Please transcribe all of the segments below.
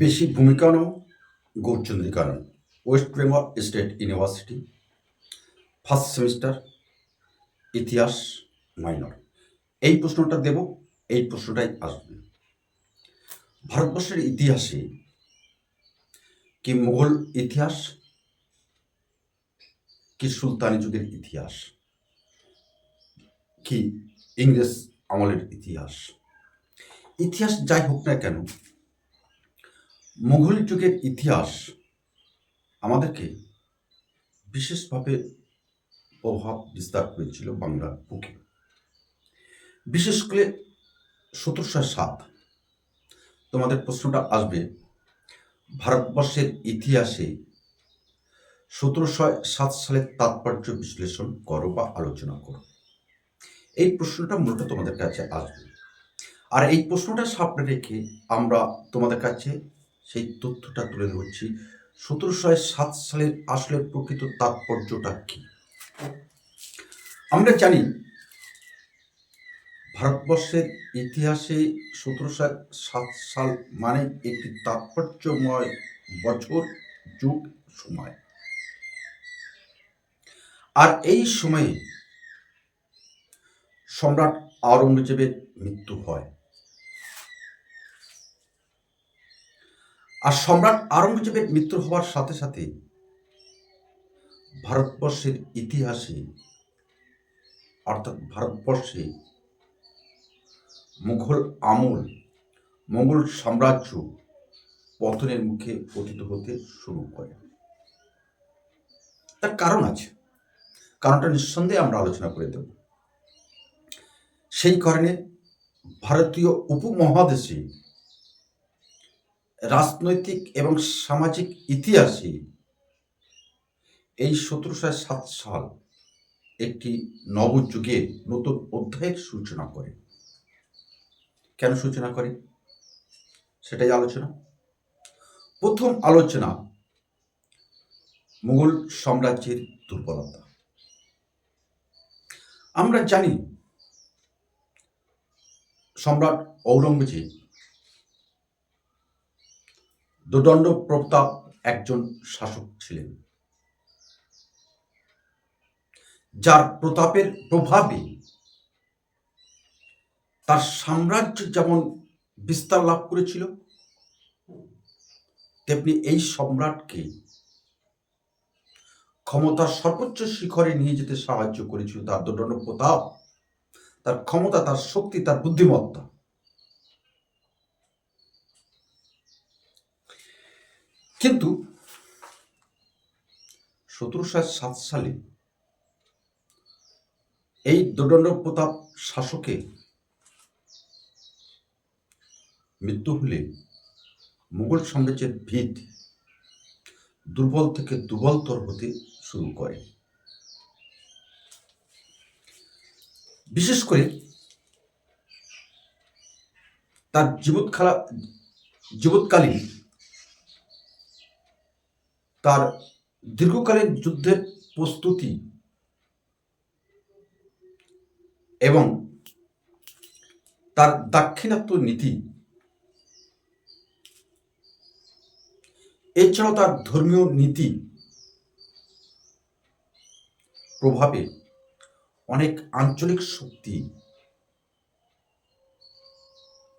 বেশি ভূমিকা নেব গৌরচন্দ্রিকা নেব West Bengal state university, first semester, ইতিহাস, মাইনর। এই প্রশ্নটা দেব, এই প্রশ্নটাই আসবে। ভারতবর্ষের ইতিহাসে কি মুঘল ইতিহাস, কি সুলতানি যুগের ইতিহাস, কি ইংরেজ আমলের ইতিহাস? ইতিহাস যাই হোক না কেন মুঘল যুগের ইতিহাস আমাদেরকে বিশেষভাবে প্রভাব বিস্তার করেছিল বাংলার বুকে। বিশেষ করে সতেরোশো সাত, তোমাদের প্রশ্নটা আসবে, ভারতবর্ষের ইতিহাসে সতেরোশো সাত সালের তাৎপর্য বিশ্লেষণ করো বা আলোচনা করো। এই প্রশ্নটা মূলত তোমাদের কাছে আসবে। আর এই প্রশ্নটা সামনে রেখে আমরা তোমাদের কাছে সেই তথ্যটা তুলে ধরছি। সতেরোশো সাত সালের আসলে প্রকৃত তাৎপর্যটা কি? আমরা জানি ভারতবর্ষের ইতিহাসে সতেরোশো সাত সাল মানে একটি তাৎপর্যময় বছর, যুগ, সময়। আর এই সময়ে সম্রাট আওরঙ্গজেবের মৃত্যু হয়। আর সম্রাট আওরঙ্গজেবের মৃত্যু হওয়ার সাথে সাথে ভারতবর্ষের ইতিহাসে, অর্থাৎ ভারতবর্ষে মুঘল আমল মোগল সাম্রাজ্য পতনের মুখে পতিত হতে শুরু করে। তার কারণ আছে। কারণটা নিঃসন্দেহে আমরা আলোচনা করে দেব। সেই কারণে ভারতীয় উপমহাদেশে রাজনৈতিক এবং সামাজিক ইতিহাসে এই সতেরোশো সাত সাল একটি নবযুগের নতুন অধ্যায়ের সূচনা করে। কেন সূচনা করে? সেটাই আলোচনা। প্রথম আলোচনা মুঘল সাম্রাজ্যের দুর্বলতা। আমরা জানি সম্রাট ঔরঙ্গজেব দোদণ্ড প্রতাপ একজন শাসক ছিলেন। যার প্রতাপের প্রভাবে তার সাম্রাজ্য যেমন বিস্তার লাভ করেছিল, তেমনি এই সম্রাটকে ক্ষমতার সর্বোচ্চ শিখরে নিয়ে যেতে সাহায্য করেছিল তার দোদণ্ড প্রতাপ। তার ক্ষমতা, তার শক্তি, তার বুদ্ধিমত্তা। কিন্তু সতেরোশো সাত সালে এই দোদণ্ড প্রতাপ শাসকের মৃত্যু হলে মুঘল সাম্রাজ্যের ভিত দুর্বল থেকে দুর্বলতর হতে শুরু করে। বিশেষ করে তার জীবৎখালা জীবৎকালীন তার দীর্ঘকালীন যুদ্ধের প্রস্তুতি এবং তার দাক্ষিণাত্য নীতি। এছাড়াও তার ধর্মীয় নীতি প্রভাবে অনেক আঞ্চলিক শক্তি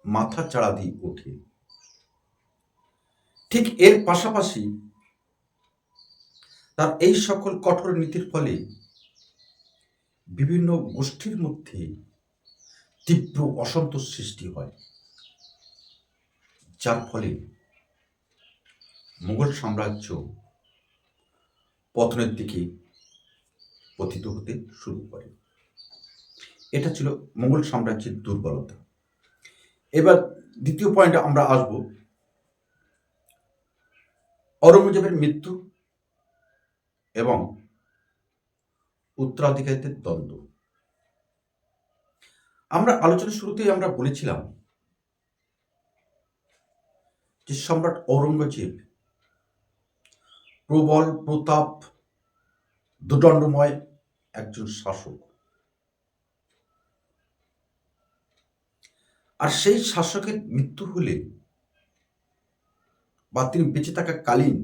মাথা চাড়া দিয়ে ওঠে। ঠিক এর পাশাপাশি তার এই সকল কঠোর নীতির ফলে বিভিন্ন গোষ্ঠীর মধ্যে তীব্র অসন্তোষ সৃষ্টি হয়। যার ফলে মুঘল সাম্রাজ্য পতনের দিকে পতিত হতে শুরু করে। এটা ছিল মুঘল সাম্রাজ্যের দুর্বলতা। এবার দ্বিতীয় পয়েন্টে আমরা আসব। ঔরঙ্গজেবের মৃত্যু এবং উত্তরাধিকারীদের দ্বন্দ্ব। আমরা আলোচনার শুরুতেই আমরা বলেছিলাম যে সম্রাট ঔরঙ্গজেব প্রবল, প্রতাপ, দুদণ্ডময় একজন শাসক। আর সেই শাসকের মৃত্যু হলে বা তিনি বেঁচে থাকা কালীন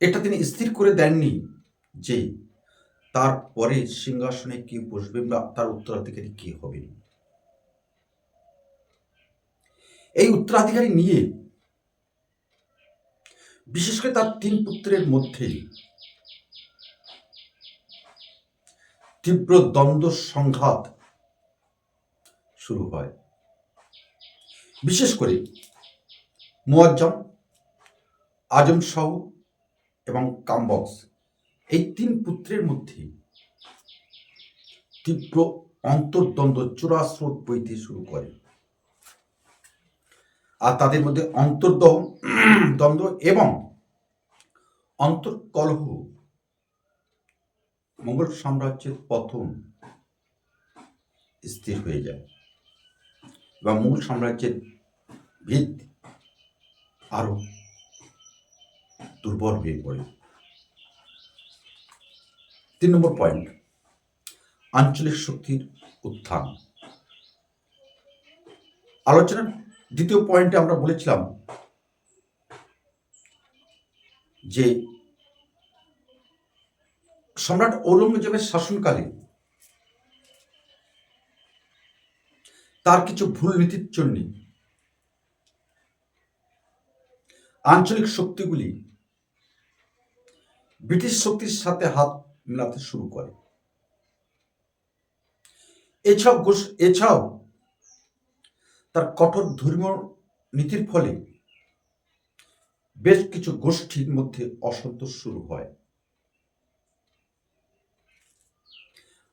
এটা তিনি স্থির করে দেননি যে তারপরে সিংহাসনে কে বসবে বা তার উত্তরাধিকারী কে হবে। এই উত্তরাধিকারী নিয়ে বিশেষ করে তার তিন পুত্রের মধ্যে তীব্র দ্বন্দ্ব সংঘাত শুরু হয়। বিশেষ করে মুয়াজ্জম আজম শাহ এবং কাম্বক্স এই তিন পুত্রের মধ্যে তীব্র অন্তর্দ্বন্দ্ব চূড়াস্রোত বইতে শুরু করে। আর তাদের মধ্যে অন্তর্দহ, দ্বন্দ্ব এবং অন্তর্কলহ মোগল সাম্রাজ্যের পতন স্থির হয়ে যায় এবং মুঘল সাম্রাজ্যের ভিত আরও দুর্বল হয়ে পড়ে। তিন নম্বর পয়েন্ট আঞ্চলিক শক্তির উত্থান। আলোচনার দ্বিতীয় পয়েন্টে আমরা বলেছিলাম যে সম্রাট ঔরঙ্গজেবের শাসনকালে তার কিছু ভুল নীতির জন্য আঞ্চলিক শক্তিগুলি ব্রিটিশ শক্তির সাথে হাত মেলাতে শুরু করে। এছাড়াও এছাড়াও তার কঠোর ধর্মীয় নীতির ফলে বেশ কিছু গোষ্ঠীর মধ্যে অসন্তোষ শুরু হয়।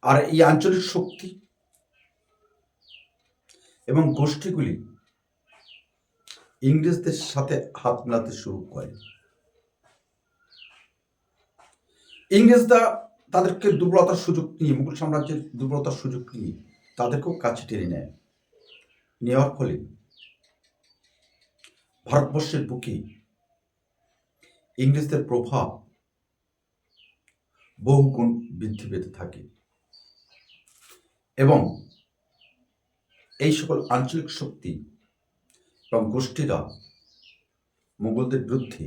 আর এই আঞ্চলিক শক্তি এবং গোষ্ঠীগুলি ইংরেজদের সাথে হাত মেলাতে শুরু করে। ইংরেজরা তাদেরকে দুর্বলতার সুযোগ নিয়ে, মুঘল সাম্রাজ্যের দুর্বলতার সুযোগ নিয়ে তাদেরকেও কাছে টেনে নেয়। নেওয়ার ফলে ভারতবর্ষের বুকে ইংরেজদের প্রভাব বহুগুণ বৃদ্ধি পেতে থাকে এবং এই সকল আঞ্চলিক শক্তি এবং গোষ্ঠীরা মুঘলদের বিরুদ্ধে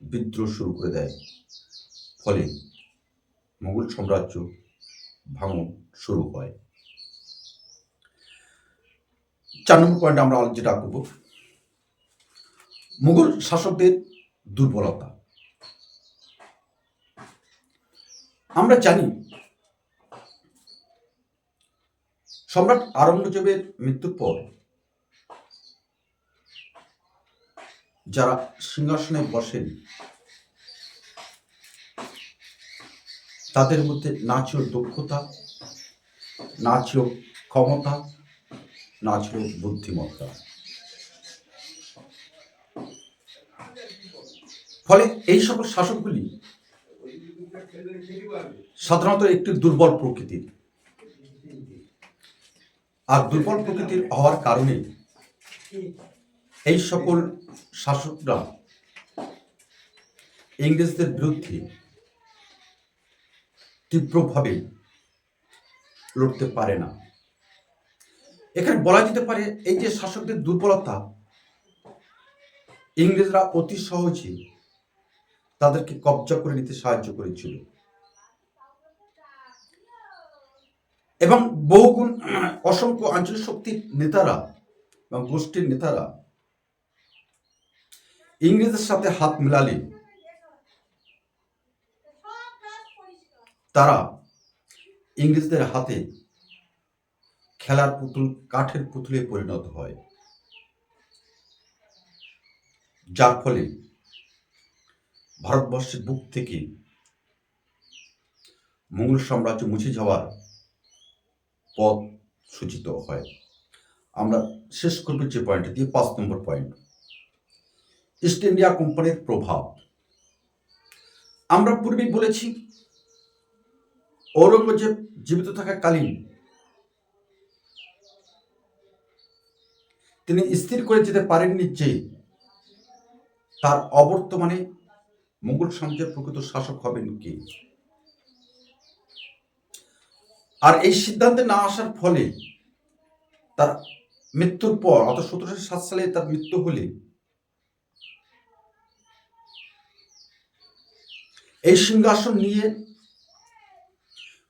বিদ্রোহ শুরু করে দেয়। ফলে মুঘল সাম্রাজ্য ভাঙন শুরু হয়। চার নম্বর পয়েন্ট আমরা যেটা করব মুঘল শাসকদের দুর্বলতা। আমরা জানি সম্রাট আরঙ্গজেবের মৃত্যুর পর যারা সিংহাসনে বসেন, তাদের মধ্যে না ছিল দক্ষতা, না ছিল ক্ষমতা, না ছিল বুদ্ধিমত্তা। ফলে এই সকল শাসকগুলি সাধারণত একটি দুর্বল প্রকৃতির। আর দুর্বল প্রকৃতির হওয়ার কারণে এই সকল শাসকরা ইংরেজদের বিরুদ্ধে তীব্রভাবে লড়তে পারে না। এখানে বলা যেতে পারে এই যে শাসকদের দুর্বলতা, ইংরেজরা অতি সহজে তাদেরকে কবজা করে নিতে সাহায্য করেছিল। এবং বহুগুণ অসংখ্য আঞ্চলিক শক্তির নেতারা এবং গোষ্ঠীর নেতারা ইংরেজের সাথে হাত মেলালে তারা ইংরেজদের হাতে খেলার পুতুল, কাঠের পুতুলে পরিণত হয়। যার ফলে ভারতবর্ষের বুক থেকে মুঘল সাম্রাজ্য মুছে যাওয়ার পথ সূচিত হয়। আমরা শেষ করব যে পয়েন্ট দিয়ে পাঁচ নম্বর পয়েন্ট ইস্ট ইন্ডিয়া কোম্পানির প্রভাব। আমরা পূর্বেই বলেছি, ঔরঙ্গজেব জীবিত থাকাকালীন তিনি স্থির করে যেতে পারেননি যে তার অবর্তমানে মোগল সাম্রাজ্যের প্রকৃত শাসক হবেন কে। আর এই সিদ্ধান্তে না আসার ফলে তার মৃত্যুর পর, অর্থাৎ সতেরোশো সাত সালে তার মৃত্যু হলে এই সিংহাসন নিয়ে,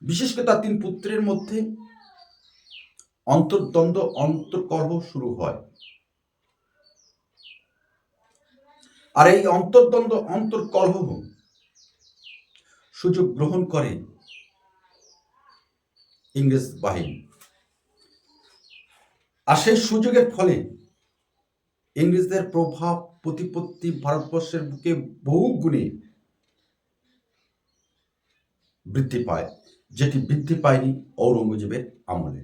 বিশেষ করে তার তিন পুত্রের মধ্যে অন্তর্দ্বন্দ্ব অন্তর্কলহ শুরু হয়। আর এই অন্তর্দ্বন্দ্ব অন্তর্কলহ সুযোগ গ্রহণ করে ইংরেজ বাহিনী। আর সেই সুযোগের ফলে ইংরেজদের প্রভাব, প্রতিপত্তি ভারতবর্ষের বুকে বহু গুণে বৃদ্ধি পায়, যেটি বৃদ্ধি পায়নি ঔরঙ্গজেবের আমলে।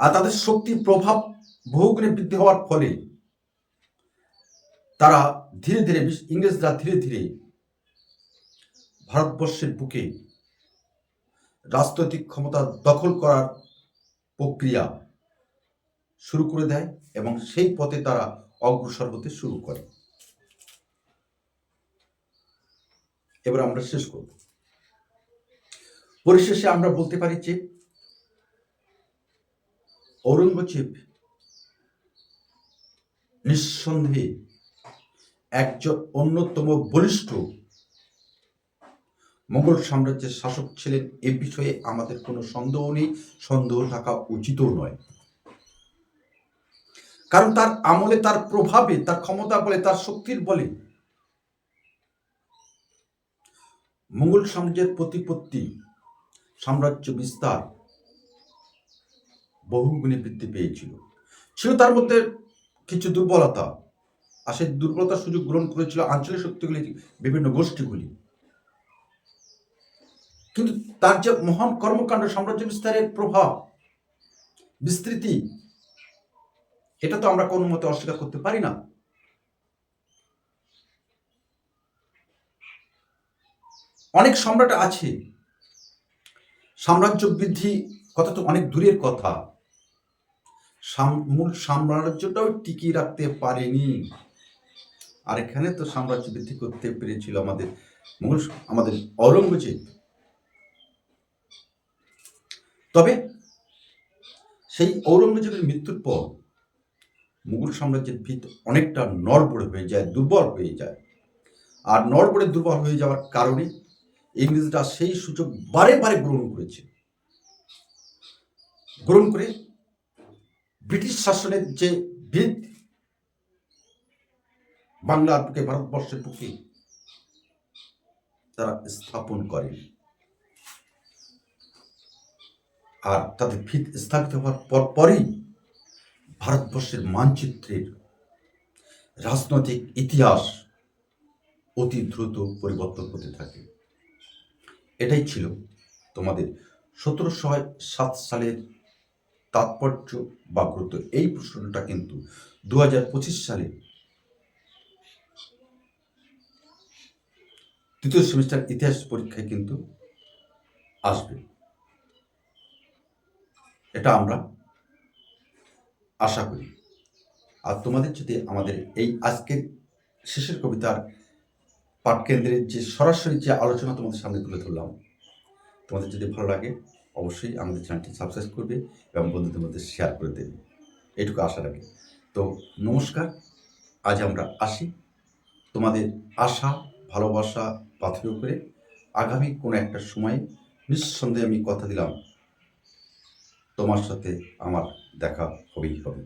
আর তাদের শক্তির প্রভাব বহুগুণে বৃদ্ধি হওয়ার ফলে তারা ধীরে ধীরে ইংরেজরা ধীরে ধীরে ভারতবর্ষের বুকে রাজনৈতিক ক্ষমতা দখল করার প্রক্রিয়া শুরু করে দেয় এবং সেই পথে তারা অগ্রসর হতে শুরু করে। এবার আমরা শেষ করব। পরিশেষে আমরা বলতে পারি যে ঔরঙ্গজেব নিঃসন্দেহে একজন অন্যতম বলিষ্ঠ মোগল সাম্রাজ্যের শাসক ছিলেন। এ বিষয়ে আমাদের কোনো সন্দেহ নেই, সন্দেহ থাকা উচিতও নয়। কারণ তার আমলে তার প্রভাবে, তার ক্ষমতা বলে, তার শক্তির বলে মোগল সাম্রাজ্যের প্রতিপত্তি, সাম্রাজ্য বিস্তার বহুগুণে বৃদ্ধি পেয়েছিল। ছিল তার মধ্যে কিছু দুর্বলতা। আর সেই দুর্বলতার সুযোগ গ্রহণ করেছিল আঞ্চলিক শক্তিগুলি, বিভিন্ন গোষ্ঠীগুলি। কিন্তু তার যে মহান কর্মকাণ্ড, সাম্রাজ্য বিস্তারের প্রভাব, বিস্তৃতি, এটা তো আমরা কোনো মতে অস্বীকার করতে পারি না। অনেক সম্রাট আছে। সাম্রাজ্য বৃদ্ধি কথা তো অনেক দূরের কথা। মূল সাম্রাজ্যটাও টিকিয়ে রাখতে পারেনি। আর এখানে তো সাম্রাজ্য বৃদ্ধি করতে পেরেছিল আমাদের মূল আমাদের ঔরঙ্গজেব। তবে সেই ঔরঙ্গজেবের মৃত্যুর পর মুঘল সাম্রাজ্যের ভিত অনেকটা নড়বড়ে হয়ে যায়, দুর্বল হয়ে যায়। আর নড়বড়ে দুর্বল হয়ে যাওয়ার কারণে ইংরেজরা সেই সুযোগ বারে বারে গ্রহণ করেছে। গ্রহণ করে ব্রিটিশ শাসনের যে ভিত বাংলার বুকে, ভারতবর্ষের বুকে তারা স্থাপন করে। আর তাদের ভিত স্থাপিত হওয়ার পর পরই ভারতবর্ষের মানচিত্রের রাজনৈতিক ইতিহাস অতি দ্রুত পরিবর্তন হতে থাকে। এটাই ছিল তোমাদের সতেরোশো সাত সালের তাৎপর্য বা গুরুত্ব। এই প্রশ্নটা কিন্তু দু হাজার পঁচিশ সালে তৃতীয় সেমিস্টার ইতিহাস পরীক্ষায় কিন্তু আসবে। এটা আমরা আশা করি। আর তোমাদের যদি আমাদের এই আজকের শেষের কবিতার পাঠকেন্দ্রের যে সরাসরি যে আলোচনা তোমাদের সামনে তুলে ধরলাম, তোমাদের যদি ভালো লাগে, অবশ্যই আমাদের চ্যানেলটি সাবস্ক্রাইব করবে এবং বন্ধুদের মধ্যে শেয়ার করে দেবে। এটুকু আশা রাখি। তো নমস্কার, আজ আমরা আসি তোমাদের আশা, ভালোবাসা, পাথেয় করে আগামী কোনো একটা সময়ে নিঃসন্দেহে আমি কথা দিলাম, তোমার সাথে আমার দেখা হবেই হবে।